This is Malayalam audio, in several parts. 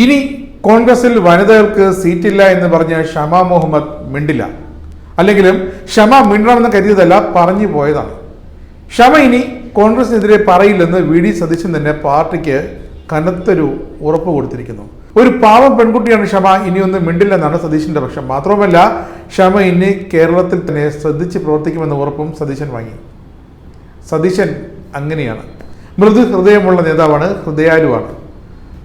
ഇനി കോൺഗ്രസിൽ വനിതകൾക്ക് സീറ്റില്ല എന്ന് പറഞ്ഞ് ഷമ മുഹമ്മദ് മിണ്ടില്ല. അല്ലെങ്കിലും ഷമ മിണ്ടണമെന്ന് കരുതിയതല്ല പറഞ്ഞു പോയതാണ്. ഷമ ഇനി കോൺഗ്രസിനെതിരെ പറയില്ലെന്ന് വി ഡി സതീശൻ തന്നെ പാർട്ടിക്ക് കനത്തൊരു ഉറപ്പ് കൊടുത്തിരിക്കുന്നു. ഒരു പാവം പെൺകുട്ടിയാണ് ഷമ ഇനിയൊന്നും മിണ്ടില്ലെന്നാണ് സതീശന്റെ പക്ഷം. മാത്രവുമല്ല ഷമ ഇനി കേരളത്തിൽ തന്നെ ശ്രദ്ധിച്ച് പ്രവർത്തിക്കുമെന്ന ഉറപ്പും സതീശൻ വാങ്ങി. സതീശൻ അങ്ങനെയാണ്. മൃദു ഹൃദയമുള്ള നേതാവാണ് ഹൃദയാലുവാണ്.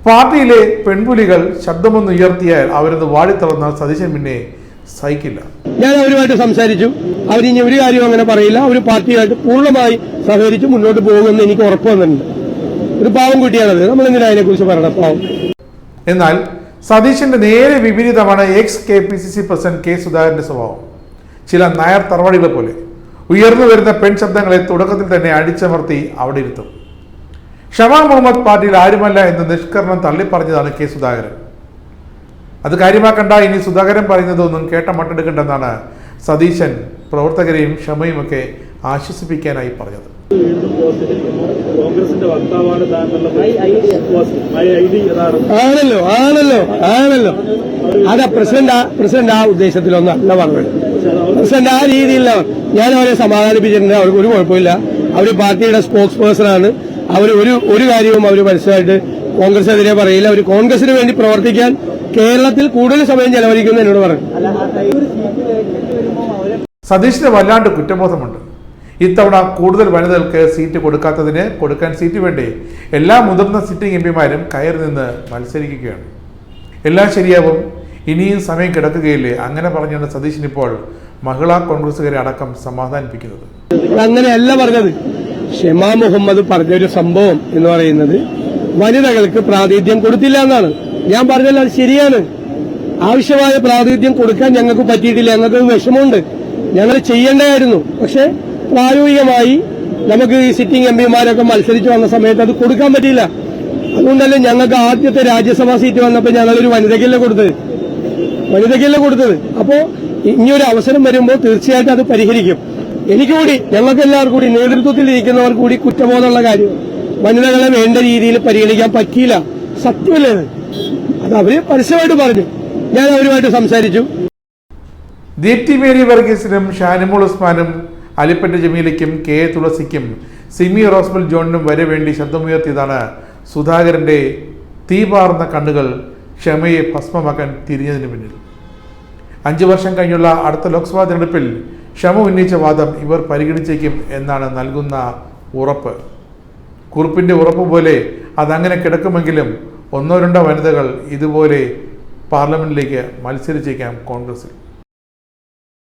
പാർട്ടിയിലെ പെൺപുലികൾ ശബ്ദമൊന്ന് ഉയർത്തിയാൽ അവരത് വാടിത്തളർന്നാൽ സതീശൻ പിന്നെ സഹിക്കില്ല. ഞാൻ അവരുമായിട്ട് സംസാരിച്ചു. അവരിനി ഒരു കാര്യവും അങ്ങനെ പറയില്ല. അവർ പാർട്ടിയായിട്ട് പൂർണമായി സഹകരിച്ച് മുന്നോട്ട് പോകുമെന്ന് എനിക്ക് ഉറപ്പ് വന്നിട്ടുണ്ട്. ഒരു പാവം കുട്ടിയാണത്. നമ്മൾ എന്തിനാ അതിനെക്കുറിച്ച് പറയണം? പാവം. എന്നാൽ സതീശന്റെ നേരെ വിപരീതമാണ് ex K P C C president K സുധാകരന്റെ സ്വഭാവം. ചില നായർ തറവാടികളെ പോലെ ഉയർന്നു വരുന്ന പെൺ ശബ്ദങ്ങളെ തുടക്കത്തിൽ തന്നെ അടിച്ചമർത്തി അവിടെ ഇരുത്തും. ഷമാ മുഹമ്മദ് പാർട്ടിയിൽ ആരുമല്ല എന്ന് നിഷ്കരണം തള്ളിപ്പറഞ്ഞതാണ് കെ സുധാകരൻ. അത് കാര്യമാക്കണ്ട ഇനി സുധാകരൻ പറയുന്നതൊന്നും കേട്ട മട്ടെടുക്കണ്ടെന്നാണ് സതീശൻ പ്രവർത്തകരെയും ക്ഷമയും ഒക്കെ ആശ്വസിപ്പിക്കാനായി പറഞ്ഞത്. ആണല്ലോ ആണല്ലോ ആണല്ലോ. അതാ പ്രസിഡന്റ് ആ പ്രസിഡന്റ് ആ ഉദ്ദേശത്തിലൊന്നല്ല പറഞ്ഞത്. പ്രസിഡന്റ് ആ രീതിയിലാണ് ഞാൻ അവരെ സമാധാനിപ്പിച്ചിട്ടുണ്ട് അവർക്ക് ഒരു കുഴപ്പമില്ല. അവർ പാർട്ടിയുടെ സ്പോക്സ് പേഴ്സൺ ആണ്. അവർ ഒരു ഒരു കാര്യവും അവർ മനസ്സിലായിട്ട് കോൺഗ്രസിനെതിരെ പറയില്ല. അവർ കോൺഗ്രസിന് വേണ്ടി പ്രവർത്തിക്കാൻ കേരളത്തിൽ കൂടുതൽ സമയം ചെലവഴിക്കുന്നു എന്നോട് പറഞ്ഞു. സതീഷിന് വല്ലാണ്ട് കുറ്റബോധമുണ്ട്. ഇത്തവണ കൂടുതൽ വനിതകൾക്ക് സീറ്റ് കൊടുക്കാത്തതിന് കൊടുക്കാൻ സീറ്റ് വേണ്ടി? എല്ലാ മുതിർന്ന സിറ്റിംഗ് എം പിമാരും കയറി നിന്ന് മത്സരിക്കുകയാണ്. എല്ലാം ശരിയാവും. ഇനിയും സമയം കിടക്കുകയില്ലേ? അങ്ങനെ പറഞ്ഞാണ് സതീശൻ ഇപ്പോൾ മഹിളാ കോൺഗ്രസുകാരെ അടക്കം സമാധാനിപ്പിക്കുന്നത്. അങ്ങനെയല്ല പറഞ്ഞത്. ഷെമാ മുഹമ്മദ് പറഞ്ഞൊരു സംഭവം എന്ന് പറയുന്നത് വനിതകൾക്ക് പ്രാതിനിധ്യം കൊടുത്തില്ല എന്നാണ്. ഞാൻ പറഞ്ഞല്ലോ അത് ശരിയാണ്. ആവശ്യമായ പ്രാതിനിധ്യം കൊടുക്കാൻ ഞങ്ങൾക്ക് പറ്റിയിട്ടില്ല. ഞങ്ങൾക്ക് വിഷമമുണ്ട്. ഞങ്ങൾ ചെയ്യേണ്ടതായിരുന്നു. പക്ഷെ പ്രായോഗികമായി നമുക്ക് ഈ സിറ്റിംഗ് എം പിമാരൊക്കെ മത്സരിച്ച് വന്ന സമയത്ത് അത് കൊടുക്കാൻ പറ്റിയില്ല. അതുകൊണ്ടല്ലേ ഞങ്ങൾക്ക് ആദ്യത്തെ രാജ്യസഭാ സീറ്റ് വന്നപ്പോൾ ഞങ്ങളൊരു വനിതയ്ക്കല്ലേ കൊടുത്തത്? വനിതയ്ക്കല്ലേ കൊടുത്തത്? അപ്പോ ഇനിയൊരു അവസരം വരുമ്പോൾ തീർച്ചയായിട്ടും അത് പരിഹരിക്കും. എനിക്ക് കൂടി ഞങ്ങൾക്ക് എല്ലാവർക്കും കൂടി നേതൃത്വത്തിൽ ഇരിക്കുന്നവർ കൂടി കുറ്റബോധമുള്ള കാര്യം. വനിതകളെ വേണ്ട രീതിയിൽ പരിഗണിക്കാൻ പറ്റിയില്ല. സത്യമല്ലേ അത്? അവർ പരസ്യമായിട്ട് പറഞ്ഞു. ഞാൻ അവരുമായിട്ട് സംസാരിച്ചു. ദീപ്തി മേരി വർഗീസിനും ഷാനിമോൾ ഉസ്മാനും അലിപ്പറ്റ ജമീലയ്ക്കും കെ തുളസിക്കും സിമി റോസ്മൽ ജോണിനും വരെ വേണ്ടി ശബ്ദമുയർത്തിയതാണ് സുധാകരന്റെ തീപാർന്ന കണ്ണുകൾ ക്ഷമയെ ഭസ്മമാക്കാൻ തിരിഞ്ഞതിന് പിന്നിൽ. അഞ്ചു വർഷം കഴിഞ്ഞുള്ള അടുത്ത ലോക്സഭാ തിരഞ്ഞെടുപ്പിൽ ക്ഷമ ഉന്നയിച്ച വാദം ഇവർ പരിഗണിച്ചേക്കും എന്നാണ് നൽകുന്ന ഉറപ്പ്. കുറിപ്പിന്റെ ഉറപ്പ് പോലെ അതങ്ങനെ കിടക്കുമെങ്കിലും ഒന്നോ രണ്ടോ വനിതകൾ ഇതുപോലെ പാർലമെന്റിലേക്ക് മത്സരിച്ചേക്കാം കോൺഗ്രസിൽ.